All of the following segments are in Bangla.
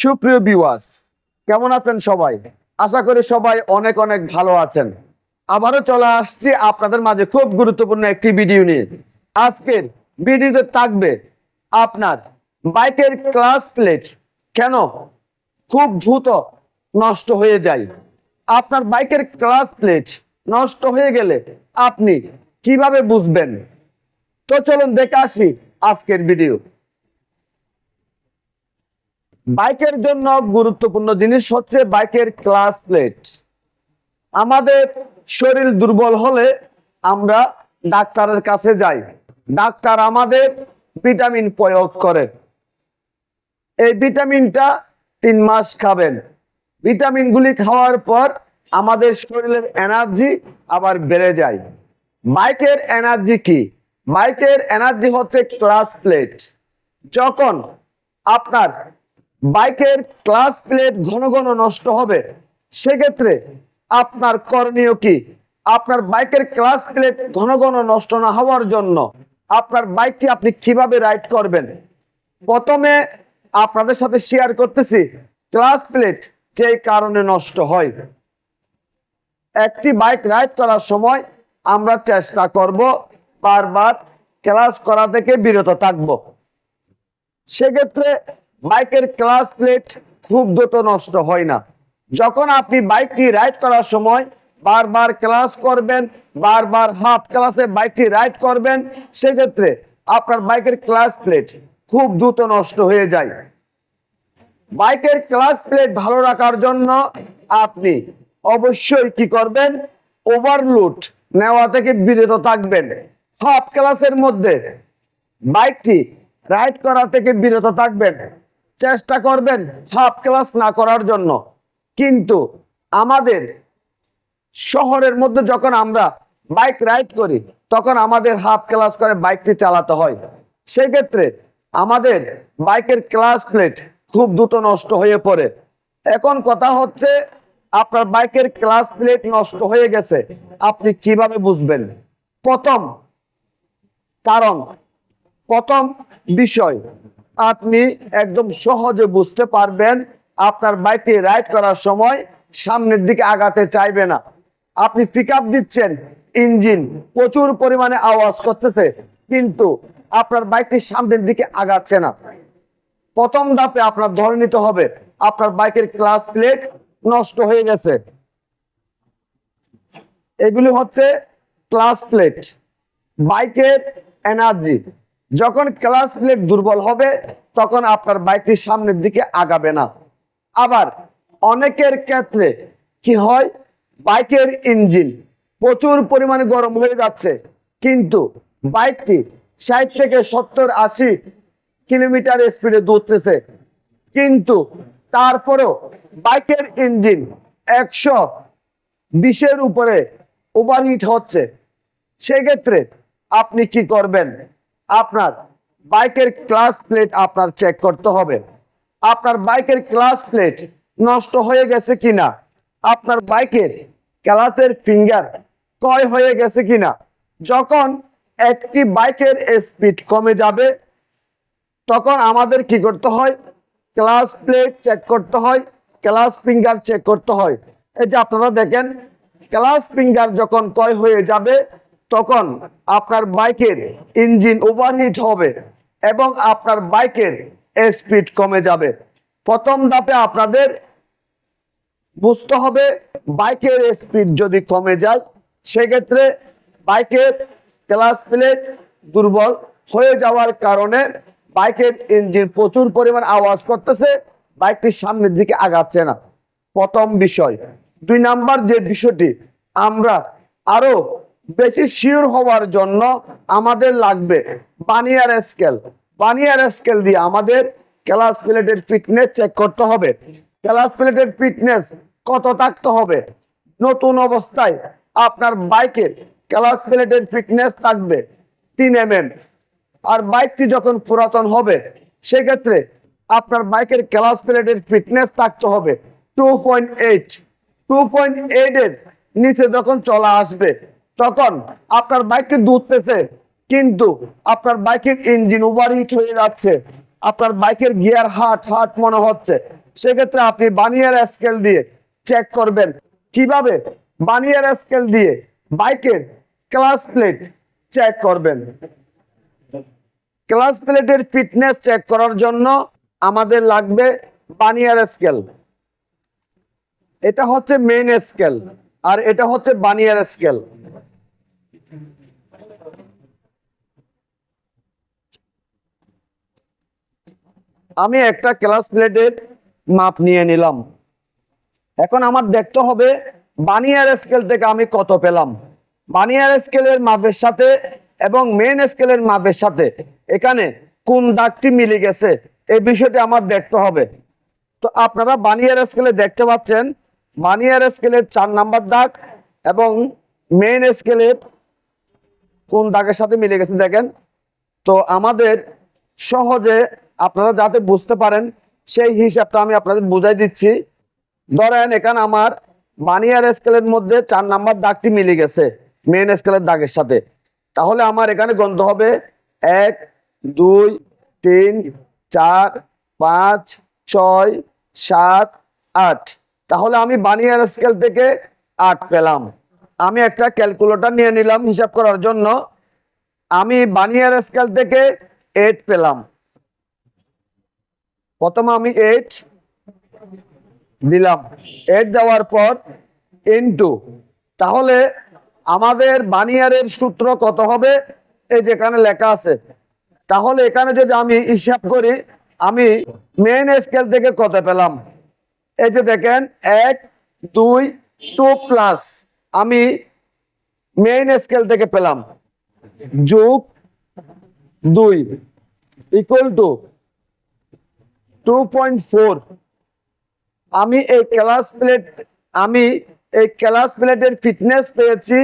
সুপ্রিয় বিওয়াস কেমন আছেন সবাই? আশা করি সবাই অনেক অনেক ভালো আছেন। আবারও চলে আসছি আপনাদের মাঝে খুব গুরুত্বপূর্ণ একটি ভিডিও নিয়ে। আজকের ভিডিওতে থাকবে আপনার বাইকের ক্লাস প্লেট কেন খুব দ্রুত নষ্ট হয়ে যায়? আপনার বাইকের ক্লাস প্লেট নষ্ট হয়ে গেলে আপনি কীভাবে বুঝবেন? তো চলুন দেখে আসি আজকের ভিডিও বাইকের জন্য গুরুত্বপূর্ণ জিনিস হচ্ছে বাইকের ক্লাস প্লেট। আমাদের শরীর দুর্বল হলে আমরা ডাক্তারের কাছে যাই। ডাক্তার আমাদের ভিটামিন প্রয়োগ করে। এই ভিটামিনটা তিন মাস খাবেন। ভিটামিনগুলি খাওয়ার পর আমাদের শরীরের এনার্জি আবার বেড়ে যায়। বাইকের এনার্জি কি? বাইকের এনার্জি হচ্ছে ক্লাস প্লেট। যখন আপনার বাইকের ক্লাস প্লেট ঘন ঘন নষ্ট হবে। সেক্ষেত্রে আপনার করণীয় কি? আপনার বাইকের ক্লাস প্লেট ঘন ঘন নষ্ট না হওয়ার জন্য আপনার বাইকটি আপনি কীভাবে রাইড করবেন? প্রথমে আপনাদের সাথে শেয়ার করতেছি ক্লাস প্লেট যে কারণে নষ্ট হয়। একটি বাইক রাইড করার সময় আমরা চেষ্টা করব বারবার ক্লাস করা থেকে বিরত থাকব। সেক্ষেত্রে বাইকের ক্লাস প্লেট খুব দ্রুত নষ্ট হয় না। যখন আপনি বাইকটি রাইড করার সময় বারবার ক্লাস করবেন, বারবার হাফ ক্লাসে বাইকটি রাইড করবেন, সেক্ষেত্রে আপনার বাইকের ক্লাস প্লেট খুব দ্রুত নষ্ট হয়ে যায়। বাইকের ক্লাস প্লেট ভালো রাখার জন্য আপনি অবশ্যই কি করবেন? ওভারলোড নেওয়া থেকে বিরত থাকবেন। হাফ ক্লাসের মধ্যে বাইকটি রাইড করা থেকে বিরত থাকবেন। চেষ্টা করবেন হাফ ক্লাস না করার জন্য। কিন্তু আমাদের শহরের মধ্যে যখন আমরা বাইক রাইড করি, তখন আমাদের হাফ ক্লাস করে বাইকটি চালাতে হয়। সেক্ষেত্রে আমাদের বাইকের ক্লাস প্লেট খুব দ্রুত নষ্ট হয়ে পড়ে। এখন কথা হচ্ছে, আপনার বাইকের ক্লাস প্লেট নষ্ট হয়ে গেছে, আপনি কীভাবে বুঝবেন? প্রথম কারণ, প্রথম বিষয় আপনি একদম সহজে বুঝতে পারবেন আপনার বাইকটি রাইড করার সময় সামনের দিকে আগাতে চাইবে না। আপনি পিক দিচ্ছেন, ইঞ্জিন প্রচুর পরিমাণে আওয়াজ করতেছে, কিন্তু আপনার বাইকটি সামনের দিকে আগাচ্ছে না। প্রথম ধাপে আপনার ধরে নিতে হবে, আপনার বাইকের ক্লাস প্লেট নষ্ট হয়ে গেছে। এগুলি হচ্ছে ক্লাস প্লেট বাইকের এনার্জি যখন ক্লাস প্লেট দুর্বল হবে, তখন আপনার বাইকটি সামনের দিকে আগাবে না। আবার অনেকের ক্ষেত্রে কি হয় বাইকের ইঞ্জিন প্রচুর পরিমাণে গরম হয়ে যাচ্ছে, কিন্তু বাইকটি ষাট থেকে সত্তর, আশি কিলোমিটার স্পিডে দৌড়তেছে। কিন্তু তারপরেও বাইকের ইঞ্জিন একশো বিশের উপরে ওভারহিট হচ্ছে। সেক্ষেত্রে আপনি কি করবেন? আপনার বাইকের ক্লাস প্লেট আপনার চেক করতে হবে। আপনার বাইকের ক্লাস প্লেট নষ্ট হয়ে গেছে কিনা? আপনার বাইকের ক্লাসের ফিঙ্গার ক্ষয় হয়ে গেছে কিনা? যখন একটি বাইকের স্পিড কমে যাবে, তখন আমাদের কি করতে হয়? ক্লাস প্লেট চেক করতে হয়, ক্লাস ফিঙ্গার চেক করতে হয়। এই যে আপনারা দেখেন, ক্লাস ফিঙ্গার যখন ক্ষয় হয়ে যাবে তখন আপনার বাইকের ইঞ্জিন ওভারহিট হবে এবং আপনার বাইকের স্পিড কমে যাবে। প্রথম ধাপে আপনাদের বুঝতে হবে বাইকের স্পিড যদি কমে যায়, সেক্ষেত্রে বাইকের ক্লাস প্লেট দুর্বল হয়ে যাওয়ার কারণে বাইকের ইঞ্জিন প্রচুর পরিমাণ আওয়াজ করতেছে, বাইকটি সামনের দিকে আগাচ্ছে না। প্রথম বিষয়। দুই নাম্বার যে বিষয়টি, আমরা আরও বেশি শিওর হওয়ার জন্য আমাদের লাগবে বানিয়ার স্কেল। বানিয়ার স্কেল দিয়ে আমাদের ক্লাস প্লেটের ফিটনেস চেক করতে হবে। ক্লাস প্লেটের ফিটনেস কত থাকতে হবে? নতুন অবস্থায় আপনার বাইকের ক্লাস প্লেটের ফিটনেস থাকবে তিন এম আর বাইকটি যখন পুরাতন হবে, সেক্ষেত্রে আপনার বাইকের ক্লাস প্লেটের ফিটনেস থাকতে হবে। Two point eight. Two point এইটের নিচে যখন চলা আসবে তখন আপনার বাইকটি দুধতেছে, কিন্তু আপনার বাইকের ইঞ্জিন ওভারহিট হয়ে যাচ্ছে, আপনার বাইকের গিয়ার হাট হাট মনে হচ্ছে। সেক্ষেত্রে আপনি বানিয়ার স্কেল দিয়ে চেক করবেন, কীভাবে বানিয়ার স্কেল দিয়ে বাইকের ক্লাস প্লেট চেক করবেন। ক্লাস প্লেটের ফিটনেস চেক করার জন্য আমাদের লাগবে বানিয়ার স্কেল এটা হচ্ছে মেন স্কেল আর এটা হচ্ছে বানিয়ার স্কেল আমি একটা ক্লাস প্লেটের মাপ নিয়ে নিলাম। এখন আমার দেখতে হবে বানিয়ার স্কেল থেকে আমি কত পেলাম। বানিয়ার স্কেলের মাপের সাথে এবং মেন স্কেলের মাপের সাথে এখানে কোন দাগটি মিলে গেছে এই বিষয়টি আমার দেখতে হবে। তো আপনারা বানিয়ার স্কেলে দেখতে পাচ্ছেন বানিয়ার স্কেলের চার নাম্বার দাগ এবং মেন স্কেলের কোন দাগের সাথে মিলে গেছে দেখেন। তো আমাদের সহজে আপনারা যাতে বুঝতে পারেন, সেই হিসাবটা আমি আপনাদের বুঝাই দিচ্ছি। ধরেন, এখানে আমার বানিয়ার স্কেলের মধ্যে চার নাম্বার দাগটি মিলে গেছে মেন স্কেলের দাগের সাথে। তাহলে আমার এখানে গন্ত হবে এক, দুই, তিন, চার, পাঁচ, ছয়, সাত, আট। তাহলে আমি বানিয়ার স্কেল থেকে আট পেলাম। আমি একটা ক্যালকুলেটর নিয়ে নিলাম হিসাব করার জন্য। আমি বানিয়ার স্কেল থেকে এইট পেলাম। প্রথমে আমি এইট দিলাম। এইট দেওয়ার পর ইনটু তাহলে আমাদের বানিয়ারের সূত্র কত হবে? এই যেখানে লেখা আছে। তাহলে এখানে যদি আমি হিসাব করি, আমি মেন স্কেল থেকে কত পেলাম? এই যে দেখেন, এক, দুই টু প্লাস আমি মেইন স্কেল থেকে পেলাম। যোগ দুই equal to two point four আমি এই ক্লাস প্লেট আমি এই ক্লাস প্লেটের ফিটনেস পেয়েছি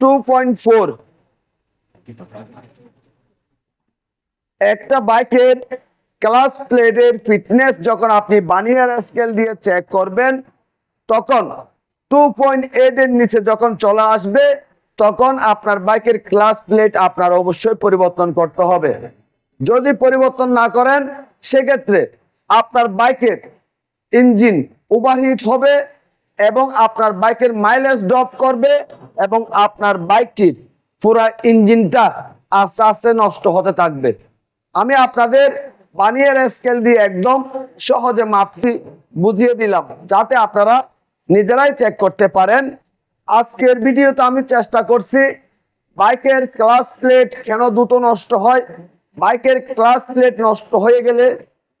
টু পয়েন্ট ফোর একটা বাইকের ক্লাস প্লেটের ফিটনেস যখন আপনি বানিয়ার স্কেল দিয়ে চেক করবেন, তখন টু পয়েন্ট এইট এর নিচে যখন চলে আসবে, তখন আপনার বাইকের ক্লাস প্লেট আপনার অবশ্যই পরিবর্তন করতে হবে। যদি পরিবর্তন না করেন, সেক্ষেত্রে আপনার বাইকের ইঞ্জিন ওভারহিট হবে এবং আপনার বাইকের মাইলেজ ড্রপ করবে এবং আপনার বাইকটির পুরা ইঞ্জিনটা আস্তে আস্তে নষ্ট হতে থাকবে। আমি আপনাদের বানিয়ার স্কেল দিয়ে একদম সহজে মাপটি বুঝিয়ে দিলাম, যাতে আপনারা নিজেরাই চেক করতে পারেন। আজকের ভিডিওতে আমি চেষ্টা করছি বাইকের ক্লাস প্লেট কেন দ্রুত নষ্ট হয়, বাইকের ক্লাস প্লেট নষ্ট হয়ে গেলে